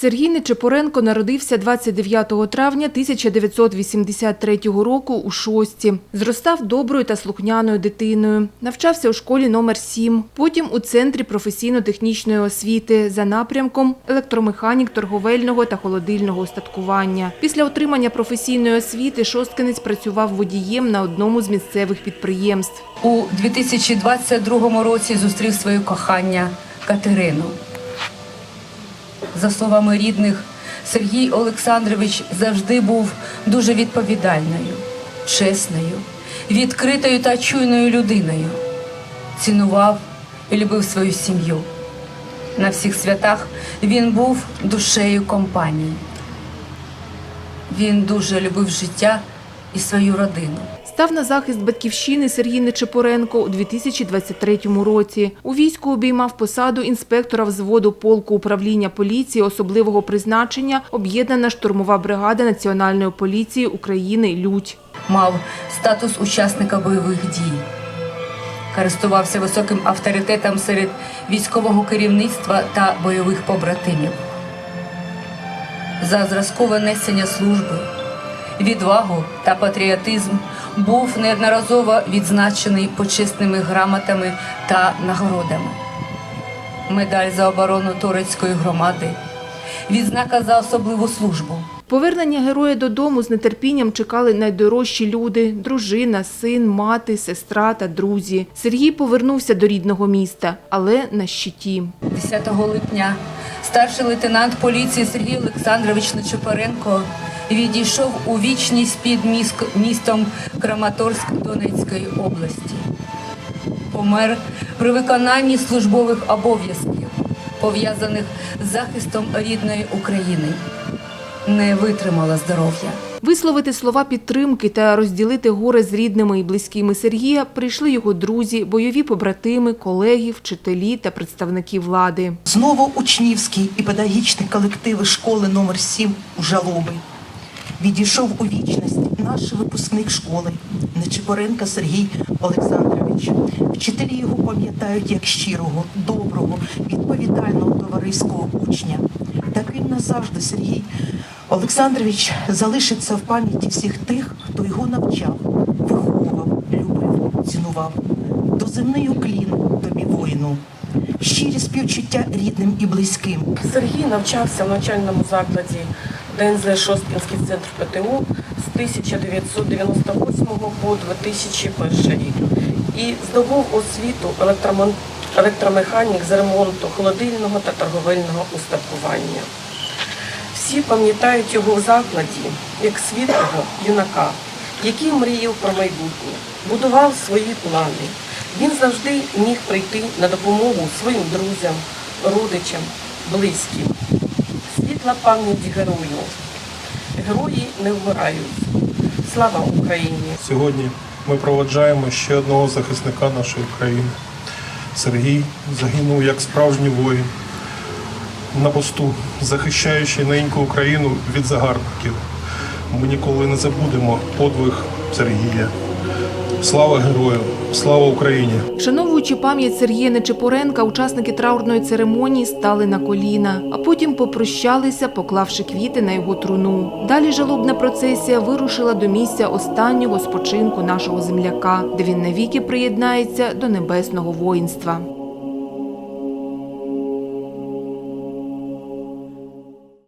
Сергій Нечепоренко народився 29 травня 1983 року у Шості. Зростав доброю та слухняною дитиною. Навчався у школі номер 7, потім у Центрі професійно-технічної освіти за напрямком електромеханік торговельного та холодильного устаткування. Після отримання професійної освіти шосткинець працював водієм на одному з місцевих підприємств. У 2022 році зустрів своє кохання Катерину. За словами рідних, Сергій Олександрович завжди був дуже відповідальною, чесною, відкритою та чуйною людиною. Цінував і любив свою сім'ю. На всіх святах він був душею компанії. Він дуже любив життя і свою родину. Став на захист батьківщини Сергій Нечепоренко у 2023 році. У війську обіймав посаду інспектора взводу полку управління поліції особливого призначення об'єднана штурмова бригада Національної поліції України Лють. мав статус учасника бойових дій, користувався високим авторитетом серед військового керівництва та бойових побратимів. За зразкове несення служби, відвагу та патріотизм був неодноразово відзначений почесними грамотами та нагородами. Медаль за оборону турецької громади, відзнака за особливу службу. Повернення героя додому з нетерпінням чекали найдорожчі люди – дружина, син, мати, сестра та друзі. Сергій повернувся до рідного міста, але на щиті. 10 липня старший лейтенант поліції Сергій Олександрович Нечепоренко відійшов у вічність під міск- містом Краматорськ Донецької області. Помер при виконанні службових обов'язків, пов'язаних з захистом рідної України. Не витримала здоров'я. Висловити слова підтримки та розділити горе з рідними і близькими Сергія прийшли його друзі, бойові побратими, колеги, вчителі та представники влади. Знову учнівський і педагогічний колективи школи номер 7 у Жалоби. Відійшов у вічність наш випускник школи Нечипоренка Сергій Олександрович. Вчителі його пам'ятають як щирого, доброго, відповідального товариського учня. Таким назавжди Сергій Олександрович залишиться в пам'яті всіх тих, хто його навчав, виховував, любив, цінував. Доземний уклін тобі воїну, щирі співчуття рідним і близьким. Сергій навчався в навчальному закладі ДНЗ Шосткінський центр ПТУ з 1998 по 2001 рік і здобув освіту електромон- електромеханік з ремонту холодильного та торговельного устаткування. Всі пам'ятають його в закладі як світлого юнака, який мріяв про майбутнє, будував свої плани. Він завжди міг прийти на допомогу своїм друзям, родичам, близьким. Світла пам'ять герою. Герої не вмирають. Слава Україні! Сьогодні ми проводжаємо ще одного захисника нашої країни. Сергій загинув як справжній воїн на посту, захищаючи неньку Україну від загарбників. Ми ніколи не забудемо подвиг Сергія. Слава герою! Слава Україні! Вшановуючи пам'ять Сергія Нечепоренка, учасники траурної церемонії стали на коліна, а потім попрощалися, поклавши квіти на його труну. Далі жалобна процесія вирушила до місця останнього спочинку нашого земляка, де він навіки приєднається до небесного воїнства.